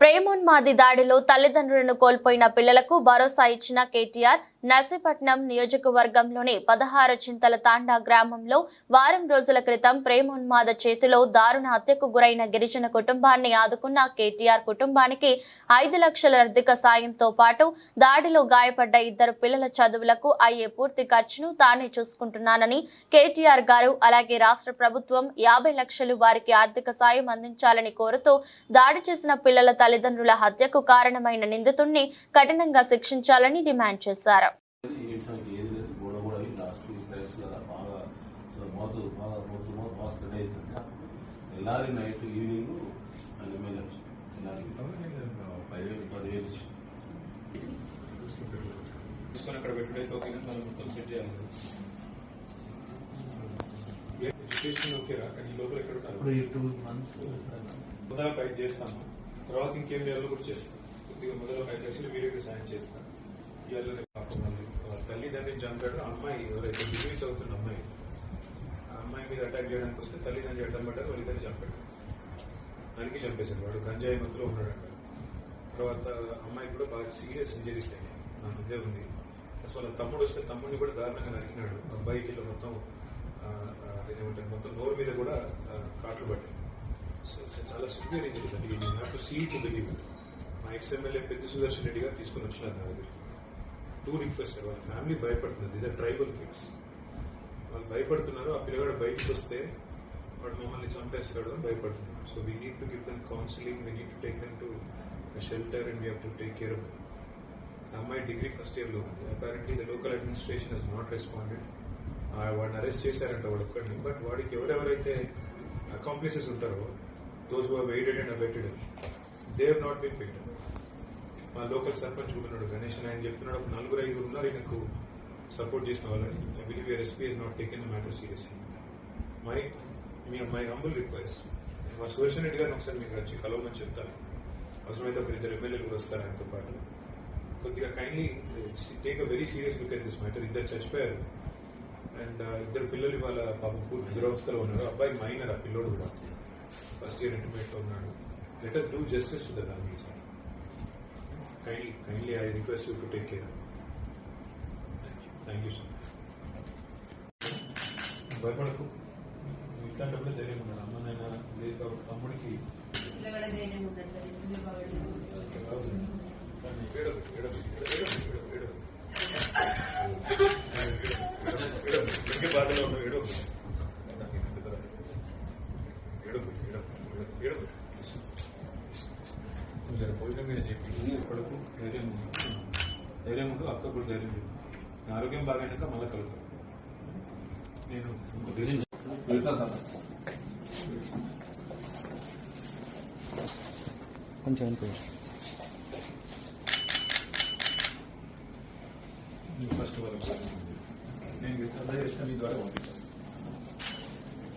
ప్రేమోన్మాది దాడిలో తల్లిదండ్రులను కోల్పోయిన పిల్లలకు భరోసా ఇచ్చిన కేటీఆర్ నర్సీపట్నం నియోజకవర్గంలోని పదహారు చింతల తాండా గ్రామంలో వారం రోజుల క్రితం ప్రేమోన్మాద చేతిలో దారుణ హత్యకు గురైన గిరిజన కుటుంబాన్ని ఆదుకున్న కేటీఆర్ కుటుంబానికి ఐదు లక్షల ఆర్థిక సాయంతో పాటు దాడిలో గాయపడ్డ ఇద్దరు పిల్లల చదువులకు అయ్యే పూర్తి ఖర్చును తానే చూసుకుంటున్నానని కేటీఆర్ గారు అలాగే రాష్ట్ర ప్రభుత్వం యాభై లక్షలు వారికి ఆర్థిక సాయం అందించాలని కోరుతూ దాడి చేసిన పిల్లల తల్లిదండ్రుల హత్యకు కారణమైన నిందితుణ్ణి కఠినంగా శిక్షించాలని డిమాండ్ చేశారు. ఎల్లారి నైట్ ఈవినింగ్ ఆయన తీసుకొని అక్కడ పెట్టుడైతే ఓకే మనం మొత్తం సెట్ చేయాలి. ఓకేరా? కానీ లోపల ఎక్కడ ఇప్పుడు ఈ టూ మంత్స్ ఐదు చేస్తాను. తర్వాత ఇంకేం చేయాలో కూడా చేస్తాను కొద్దిగా మొదలు ఒక ఐదు లక్షలు వీడియోకి సాయం చేస్తాను ఇవాళ పాపం వాళ్ళ తల్లిదండ్రిని చంపాడు. ఆ అమ్మాయి ఎవరైతే డిగ్రీ చదువుతున్న అమ్మాయి ఆ అమ్మాయి మీద అటాక్ చేయడానికి వస్తే తల్లిదండ్రులు అడ్డం పడ్డారు వాళ్ళిద్దరిని చంపాడు. దానికి చంపేశాడు వాడు. గంజాయి మత్తులో ఉన్నాడంట. తర్వాత అమ్మాయి కూడా బాగా సీరియస్ ఇంజరీస్ అయ్యాయి నా ముందే ఉంది. అసలు వాళ్ళ తమ్ముడు వస్తే తమ్ముడిని కూడా దారుణంగా నరికినాడు. అబ్బాయికి మొత్తం అదేమంటారు మొత్తం నోరు మీద కూడా కాట్లు పట్టాయి చాలా సివియర్ ఇంజరీస్ అంటే you have to see to believe మా ఎక్స్ ఎమ్మెల్యే పెద్ద సుదర్శన్ రెడ్డి గారు తీసుకుని వచ్చినారు నా దగ్గరికి. టూ రిక్వెస్ట్ వాళ్ళ ఫ్యామిలీ భయపడుతున్నారు. దీస్ ఆర్ ట్రైబల్ కిడ్స్ వాళ్ళు భయపడుతున్నారు. ఆ పిల్లగాడు బయటకు వస్తే వాడు మమ్మల్ని చంపేస్తాడు అని భయపడుతున్నారు. So we need to give them counselling we need to take them to shelter and we have to take care of అమ్మాయి డిగ్రీ ఫస్ట్ ఇయర్లో ఉంది. Apparently the local administration has not responded వాడిని అరెస్ట్ చేశారంట వాడు ఒక్కడిని. But వాడికి ఎవరెవరైతే accomplices ఉంటారో those who aided and abetted they have not been picked మా లోకల్ సర్పంచ్ కూడా ఉన్నాడు గణేష్ ఆయన చెప్తున్నాడు. ఒక నలుగురు ఐదుగురు ఉన్నారు. ఈయనకు సపోర్ట్ చేసిన వాళ్ళని I believe your SP is not taken matter seriously my me my humble request మా సుదర్శన్ రెడ్డి గారిని ఒకసారి మీకు వచ్చి కలవమని చెప్తాను. అవసరమైతే ఒక ఇద్దరు ఎమ్మెల్యేలు కూడా వస్తారు ఆయనతో పాటు. కొద్దిగా kindly take a very serious look at this matter ఇద్దరు చచ్చిపోయారు. అండ్ uh, ఇద్దరు పిల్లలు ఇవాళ పాపం పూర్తి దురవస్థలో ఉన్నారు. అబ్బాయి మైనర్ ఆ పిల్లోడు కూడా. ఫస్ట్ ఇయర్ ఇంటర్మీడియట్లో ఉన్నాడు let us do justice to the family sir kindly kindly I request you to take care thank you sir భయపడకు. ఇట్లాంటప్పుడు ధైర్యం ఉన్నాడు అమ్మ నాయన లేదు కాబట్టి తమ్ముడికి పిల్లగాడ ధైర్యంగా ఉంటాడు జర భోజనం మీద చెప్పి కొడుకు ధైర్యం. ధైర్యం ఉండు అక్క కూడా ధైర్యం ఉండు నా ఆరోగ్యం బాగైనాక మళ్ళీ కలుగుతాం నేను ఇంకో ధైర్యం. కొంచెం ఫస్ట్ వాళ్ళకి నేను మీ ద్వారా పంపిస్తాను.